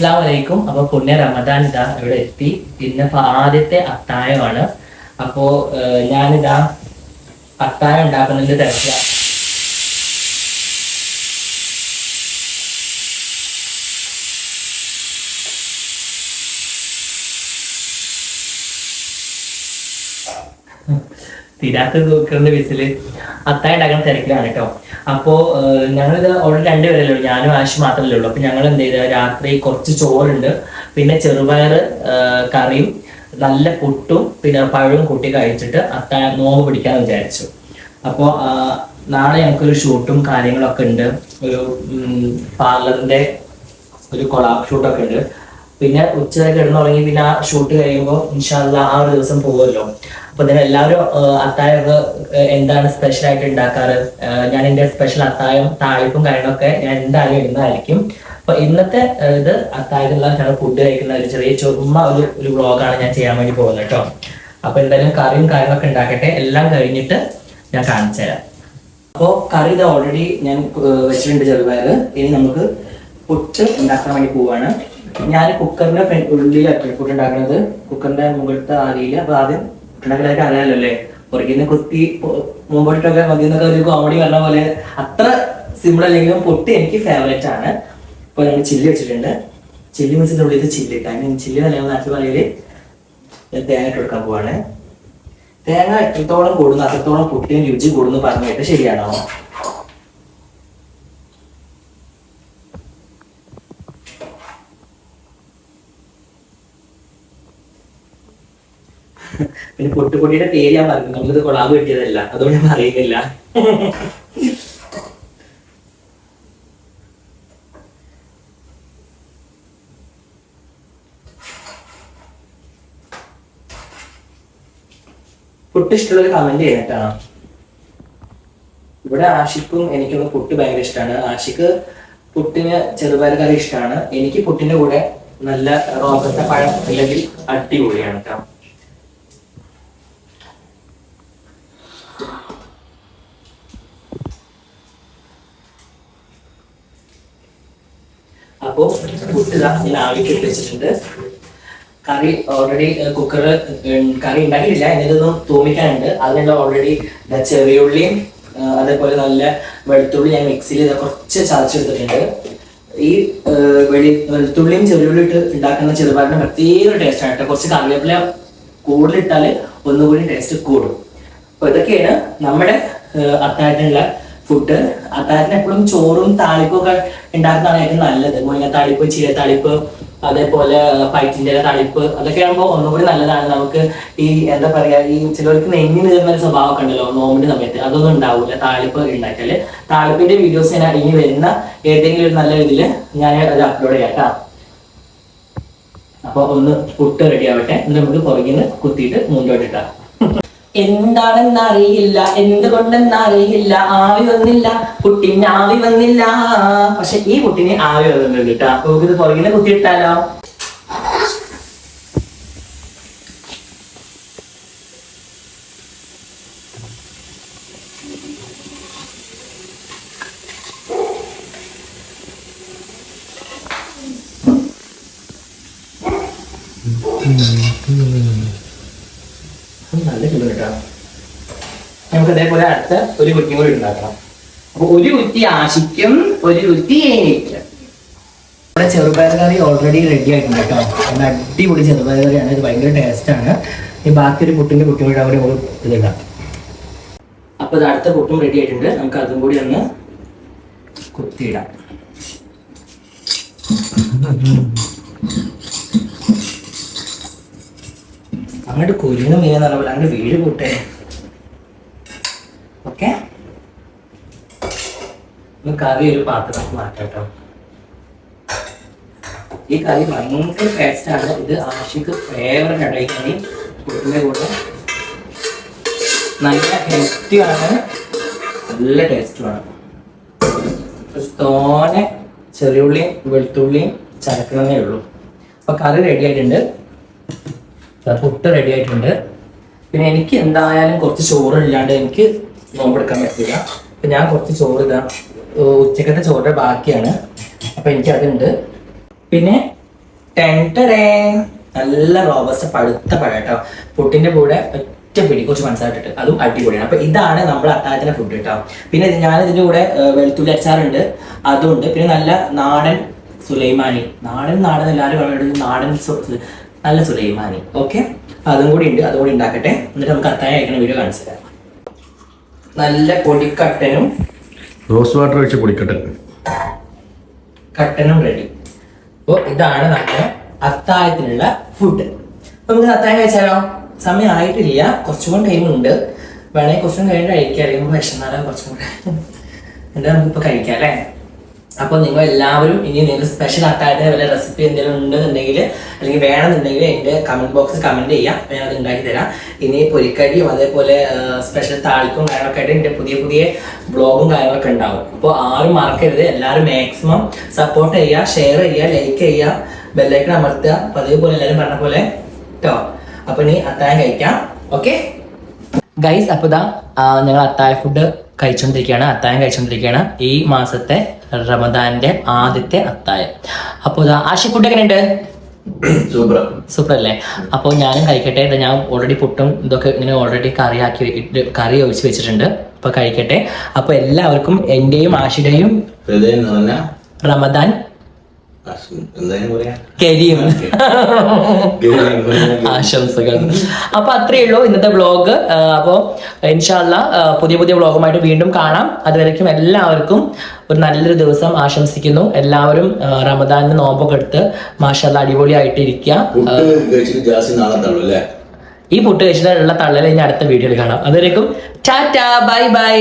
അസ്സാം വലൈക്കും അപ്പൊ പുണ്യ റമദാൻ ഇതാ ഇവിടെ എത്തി. പിന്നെ ഇപ്പൊ ആദ്യത്തെ അത്തായമാണ്. അപ്പോ ഞാനിതാ അത്തായം ഉണ്ടാക്കുന്നതിന്റെ തിരക്കില. തീരാത്ത നോക്കുന്ന വിസിൽ. അത്തായം ഉണ്ടാക്കുന്ന തിരക്കിലാണ് കേട്ടോ. അപ്പോ ഏഹ്, ഞങ്ങളിത് ഓൾറെഡി രണ്ടുപേരല്ലേ ഉള്ളൂ. ഞാനും ആശു മാത്രമല്ലേ ഉള്ളൂ. അപ്പൊ ഞങ്ങൾ എന്ത് ചെയ്ത? രാത്രി കുറച്ച് ചോറുണ്ട്. പിന്നെ ചെറുപയർ കറിയും നല്ല പുട്ടും പിന്നെ പഴവും കൂട്ടി കഴിച്ചിട്ട് അത്തായ നോമ്പ് പിടിക്കാൻ വിചാരിച്ചു. അപ്പോൾ നാളെ ഞങ്ങൾക്കൊരു ഷൂട്ടും കാര്യങ്ങളൊക്കെ ഉണ്ട്. ഒരു പാർലറിന്റെ ഒരു കൊളാബ് ഷൂട്ടൊക്കെ ഉണ്ട്. പിന്നെ ഉച്ചവരെ കിടന്നുറങ്ങി പിന്നെ ആ ഷൂട്ട് കഴിയുമ്പോൾ ഇൻഷാല്ല ആ ഒരു ദിവസം പോകുമല്ലോ അപ്പൊ ഇതിന് എല്ലാവരും ആഹ്, എന്താണ് സ്പെഷ്യൽ ആയിട്ട് ഉണ്ടാക്കാറ്? ഞാൻ എന്റെ സ്പെഷ്യൽ അത്തായം താളിപ്പും കാര്യങ്ങളൊക്കെ ഞാൻ എന്തായാലും ഇടുന്നതായിരിക്കും. അപ്പൊ ഇന്നത്തെ ഇത് അത്തായത്തിലുള്ള ഞങ്ങൾ ഫുഡ് കഴിക്കുന്ന ഒരു ചെറിയ ചുമ്മാ ഒരു ഒരു വ്ളോഗാണ് ഞാൻ ചെയ്യാൻ വേണ്ടി പോകുന്നത് കേട്ടോ. അപ്പൊ എന്തായാലും കറിയും കാര്യങ്ങളൊക്കെ ഉണ്ടാക്കട്ടെ. എല്ലാം കഴിഞ്ഞിട്ട് ഞാൻ കാണിച്ചു തരാം. അപ്പോൾ കറി ഇത് ഓൾറെഡി ഞാൻ വെച്ചിട്ടുണ്ട് ചെറുപയർ ഇനി നമുക്ക് പുട്ട് ഉണ്ടാക്കാൻ വേണ്ടി പോവാണ്. ഞാൻ കുക്കറിന്റെ ഉള്ളിലാണ് പുട്ട് ഉണ്ടാക്കുന്നത്. കുക്കറിന്റെ മുകളിലത്തെ ആരിയില്ല അപ്പൊ ആദ്യം പുട്ടുണ്ടാക്കലൊക്കെ അറിയാലോ അല്ലേ? പുറകിന്ന് കുത്തി മുമ്പോട്ടൊക്കെ മതി എന്നൊക്കെ ഒരു കോമഡി പറഞ്ഞ പോലെ അത്ര സിമ്പിൾ അല്ലെങ്കിലും പൊട്ടി എനിക്ക് ഫേവറേറ്റ് ആണ്. ഇപ്പൊ നമ്മൾ ചില്ലി വെച്ചിട്ടുണ്ട്. ചില്ലി വെച്ചിട്ട് ഉള്ളിൽ ചില്ലി. കാരണം ചില്ലി നല്ല നാട്ടിൽ പറയൽ തേങ്ങ ഇട്ട് കൊടുക്കാൻ പോവാണ്. തേങ്ങ എത്രത്തോളം കൂടുന്നു അത്രത്തോളം പൊട്ടിയും രുചി കൂടുന്നു പറഞ്ഞിട്ട് ശരിയാണോ? പിന്നെ പൊട്ടുപൊടിയുടെ പേര് ഞാൻ പറഞ്ഞു നമ്മളിത് കൊളാബ് കിട്ടിയതല്ല. അതുകൊണ്ട് ഞാൻ പറയുന്നില്ല. പുട്ട് ഇഷ്ടമുള്ളൊരു കമന്റ് ചെയ്തിട്ടാണ്. ഇവിടെ ആഷിക്കും എനിക്കൊന്ന് പുട്ട് ഭയങ്കര ഇഷ്ടമാണ് ആഷിക്ക് പുട്ടിന് ചെറുപയർ കറി ഇഷ്ടമാണ് എനിക്ക് പുട്ടിന്റെ കൂടെ നല്ല റോബത്തെ പഴം അല്ലെങ്കിൽ അടിപൊളിയാണ് കേട്ടോ. അപ്പോ പുട്ട് ഞാൻ ആവിക്ക് വെച്ചിട്ടുണ്ട്. കറി ഓൾറെഡി കുക്കറിൽ കറി ഉണ്ടാക്കിയിട്ടില്ല. എന്നിട്ടൊന്നും തൂമിക്കാനുണ്ട്. അതിനുള്ള ഓൾറെഡി ചെറിയുള്ളിയും ഉള്ളിയും അതേപോലെ നല്ല വെളുത്തുള്ളി ഞാൻ മിക്സിയിൽ കുറച്ച് ചതച്ചെടുത്തിട്ടുണ്ട്. ഈ വെളി വെളുത്തുള്ളിയും ചെറിയുള്ളി ഇട്ട് ഉണ്ടാക്കുന്ന ചെറുപാടിന് പ്രത്യേക ടേസ്റ്റ് ആണ് കുറച്ച് കറിവേപ്പില കൂടുതലിട്ടാൽ ഒന്നുകൂടി ടേസ്റ്റ് കൂടും. അപ്പൊ ഇതൊക്കെയാണ് നമ്മുടെ അത്താഴത്തിനുള്ള ഫുഡ് അത്താഴത്തിന് എപ്പോഴും ചോറും താളിപ്പും ഒക്കെ ഉണ്ടാക്കുന്നതാണ് ഏറ്റവും നല്ലത്. മുരിങ്ങ താളിപ്പ് ചീര താളിപ്പ് അതേപോലെ പൈറ്റിന്റെ തളിപ്പ് അതൊക്കെ ആകുമ്പോൾ ഒന്നുകൂടി നല്ലതാണ്. നമുക്ക് ഈ എന്താ പറയാ ഈ ചിലർക്ക് നെഞ്ഞി നീർന്ന ഒരു സ്വഭാവമൊക്കെ ഉണ്ടല്ലോ നോമ്പിന്റെ സമയത്ത്. അതൊന്നും ഉണ്ടാവില്ല താളിപ്പ് ഉണ്ടാക്കിയാൽ. താളിപ്പിന്റെ വീഡിയോസ് ഞാൻ ഇനി വരുന്ന ഏതെങ്കിലും ഒരു നല്ല ഇതിൽ ഞാൻ അത് അപ്ലോഡ് ചെയ്യാം അപ്പൊ ഒന്ന് പുട്ട് റെഡി ആവട്ടെ. എന്നിട്ട് നമുക്ക് നിന്ന് കുത്തിയിട്ട് മുന്നോട്ടിട്ടാ എന്താണെന്ന് അറിയില്ല എന്തുകൊണ്ടെന്ന് അറിയില്ല ആവി വന്നില്ല കുട്ടിന് ആവി വന്നില്ല. പക്ഷെ ഈ കുട്ടിന് ആവി വന്നിട്ടുണ്ട് കേട്ടോ നമുക്ക് ഇത് പുറകിന് കുത്തിയിട്ടാലോ ഉം, നല്ല ചൂട് കേട്ടോ. നമുക്ക് അതേപോലെ അടുത്ത ഒരു കുറ്റിയും കൂടി ഉണ്ടാക്കണം. അപ്പൊ ഒരു കുറ്റി ആശിക്കും ഒരു കുറ്റി ഏനിക്കും നമ്മുടെ ചെറുപയർ കറി ഓൾറെഡി റെഡി ആയിട്ടുണ്ട് കേട്ടോ. നല്ല അടിപൊളി ചെറുപയർ കറിയാണ്. ഇത് ഭയങ്കര ടേസ്റ്റ് ആണ്. ഈ ബാക്കി ഒരു കുട്ടിന്റെ കുട്ടി കൂടി അവിടെ ഒരു ഇതിടാം. അപ്പൊ ഇത് അടുത്ത കുട്ടും റെഡി ആയിട്ടുണ്ട്. നമുക്ക് അതും കൂടി ഒന്ന് കുത്തിയിടാം. അങ്ങോട്ട് കുരുന്ന് മീനെന്ന് പറഞ്ഞ പോലെ അങ്ങോട്ട് വീട് കൂട്ടേ ഓക്കെ? കറി ഒരു പാത്രത്തിൽ മാറ്റാം കേട്ടോ. ഈ കറി ഭയങ്കര ടേസ്റ്റ് ആണ്. ഇത് ആശിക്ക് ഫേവറേറ്റ് ആണ് കറി കുട്ടിന്റെ കൂടെ നല്ല ഹെൽത്തിയാണ് നല്ല ടേസ്റ്റുമാണ് തോനെ ചെറിയുള്ളിയും വെളുത്തുള്ളിയും ചതക്കണമെന്നേ ഉള്ളൂ. അപ്പൊ കറി റെഡി ആയിട്ടുണ്ട്. പുട്ട് റെഡി ആയിട്ടുണ്ട്. പിന്നെ എനിക്ക് എന്തായാലും കുറച്ച് ചോറ് ഇല്ലാണ്ട് എനിക്ക് നോമ്പെടുക്കാൻ പറ്റില്ല. അപ്പൊ ഞാൻ കുറച്ച് ചോറ് ഇതാ ഉച്ചക്കത്തെ ചോറിന്റെ ബാക്കിയാണ്. അപ്പൊ എനിക്ക് അതുണ്ട്. പിന്നെ ടെന്ററേ. നല്ല റോബസ്റ്റ് പഴുത്ത പഴം കേട്ടോ. പുട്ടിന്റെ കൂടെ ഒറ്റ പിടി കുറച്ച് മനസ്സിലായിട്ടിട്ട് അതും അടിപൊളിയാണ്. അപ്പൊ ഇതാണ് നമ്മുടെ അത്താഴത്തിന്റെ ഫുഡ് കേട്ടോ. പിന്നെ ഞാൻ ഇതിന്റെ കൂടെ വെളുത്തുള്ളി അച്ചാറുണ്ട്. അതുണ്ട്. പിന്നെ നല്ല നാടൻ സുലൈമാനി. നാടൻ നാടൻ എല്ലാവരും നാടൻ നല്ല സുലൈമാനി. ഓക്കെ അതും കൂടി ഉണ്ട്. അതും കൂടി ഉണ്ടാക്കട്ടെ. എന്നിട്ട് നമുക്ക് അത്തായ അയക്കണ വീഡിയോ കാണിച്ചു തരാം. നല്ല പൊടിക്കട്ടനും റോസ് വാട്ടർ വെച്ച് പൊടിക്കട്ടൻ കട്ടനും റെഡി അപ്പോൾ ഇതാണ് നമ്മുടെ അത്തായത്തിനുള്ള ഫുഡ് നമുക്ക് അത്തായം കഴിച്ചാലോ? സമയം ആയിട്ടില്ല കുറച്ചും കൂടെ ടൈം ഉണ്ട്. വേണമെങ്കിൽ കുറച്ചും കഴിഞ്ഞിട്ട് കഴിക്കാം. അല്ലെങ്കിൽ വിഷമാലോ കുറച്ചും കൂടെ. എന്താ നമുക്കിപ്പോൾ കഴിക്കാം അല്ലേ? അപ്പോൾ നിങ്ങൾ എല്ലാവരും ഇനി നിങ്ങൾ സ്പെഷ്യൽ അത്താഴത്തിന് വല്ല റെസിപ്പി എന്തെങ്കിലും ഉണ്ടെന്നുണ്ടെങ്കിൽ അല്ലെങ്കിൽ വേണമെന്നുണ്ടെങ്കിൽ എന്റെ കമന്റ് ബോക്സ് കമന്റ് ചെയ്യാം. അപ്പോൾ ഞാൻ അത് ഉണ്ടാക്കി തരാം. ഇനി പൊരിക്കടിയും അതേപോലെ സ്പെഷ്യൽ താളിക്കും കാര്യങ്ങളൊക്കെ ആയിട്ട് എന്റെ പുതിയ പുതിയ ബ്ലോഗും കാര്യങ്ങളൊക്കെ ഉണ്ടാവും. അപ്പോൾ ആരും മറക്കരുത്. എല്ലാവരും മാക്സിമം സപ്പോർട്ട് ചെയ്യുക ഷെയർ ചെയ്യുക ലൈക്ക് ചെയ്യുക ബെല്ലൈക്കൺ അമർത്തുക. പതിവ് അതേപോലെ എല്ലാവരും പറഞ്ഞ പോലെ കേട്ടോ അപ്പോൾ ഇനി അത്താഴം കഴിക്കാം. ഓക്കെ ഗൈസ് അപ്പോൾ ഇതാ ഞങ്ങൾ അത്താഴ ഫുഡ് കഴിച്ചുകൊണ്ടിരിക്കുകയാണ് അത്താഴം കഴിച്ചുകൊണ്ടിരിക്കുകയാണ് ഈ മാസത്തെ റമദാന്റെ ആദ്യത്തെ അത്തായം. അപ്പോൾ ആഷി ഫുഡ് എങ്ങനെയുണ്ട്? സൂപ്പർ. സൂപ്പർ അല്ലേ? അപ്പോൾ ഞാനും കഴിക്കട്ടെ. ഞാൻ ഓൾറെഡി പുട്ടും ഇതൊക്കെ ഇങ്ങനെ ഓൾറെഡി കറിയാക്കി ആക്കി കറി ഒഴിച്ച് വെച്ചിട്ടുണ്ട്. അപ്പോൾ കഴിക്കട്ടെ. അപ്പോൾ എല്ലാവർക്കും എന്റെയും ആഷിയുടെയും റമദാൻ കരിയും ആശംസകൾ. അപ്പൊ അത്രയേ ഉള്ളൂ ഇന്നത്തെ വ്ളോഗ് അപ്പോൾ ഇൻഷാല്ല പുതിയ പുതിയ വ്ളോഗുമായിട്ട് വീണ്ടും കാണാം. അതുവരേക്കും എല്ലാവർക്കും ഒരു നല്ലൊരു ദിവസം ആശംസിക്കുന്നു. എല്ലാവരും റമദാനിന് നോമ്പൊക്കെ എടുത്ത് മാഷാല്ല അടിപൊളിയായിട്ട് ഇരിക്കുക ഈ പുട്ട് കഴിച്ചിട്ടുള്ള തള്ളൽ ഇനി അടുത്ത വീഡിയോയിൽ കാണാം. അതുവരേക്കും ടാറ്റ ബൈ ബൈ